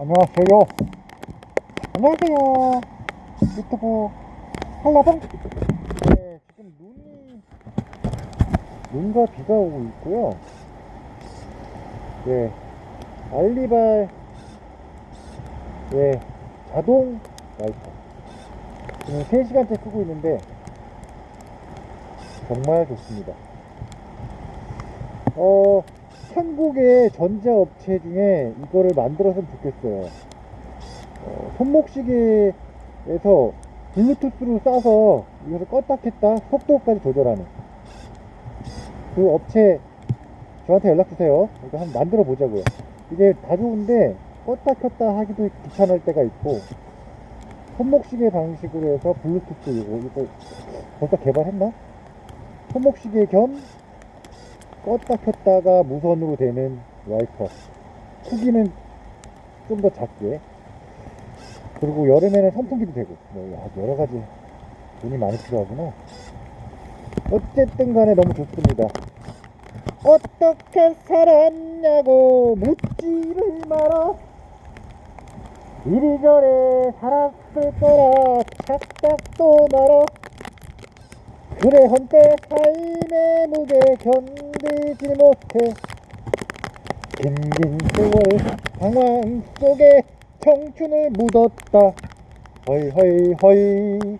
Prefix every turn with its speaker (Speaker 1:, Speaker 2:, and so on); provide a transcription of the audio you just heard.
Speaker 1: 안녕하세요. 안녕하세요. 유튜브 한라봉. 네, 지금 눈이 눈과 비가 오고 있고요. 네, 알리발 네 자동 와이퍼. 지금 3시간째 쓰고 있는데 정말 좋습니다. 어, 한국의 전자업체 중에 이거를 만들었으면 좋겠어요. 어, 손목시계에서 블루투스로 싸서 이것을 껐다 켰다 속도까지 조절하는 그 업체 저한테 연락주세요. 이거 한번 만들어 보자고요. 이게 다 좋은데 껐다 켰다 하기도 귀찮을 때가 있고 손목시계 방식으로 해서 블루투스 이거, 이거 벌써 개발했나? 손목시계 겸 껐다 켰다가 무선으로 되는 와이퍼 크기는 좀 더 작게. 그리고 여름에는 선풍기도 되고. 뭐 여러 가지 돈이 많이 필요하구나. 어쨌든 간에 너무 좋습니다. 어떻게 살았냐고 묻지를 마라. 이리저리 살았을 거라 착각도 마라. 그래 한때 삶의 무게 견 디지 못해 긴긴 세월 방황 속에 청춘을 묻었다. 허이 허이 허이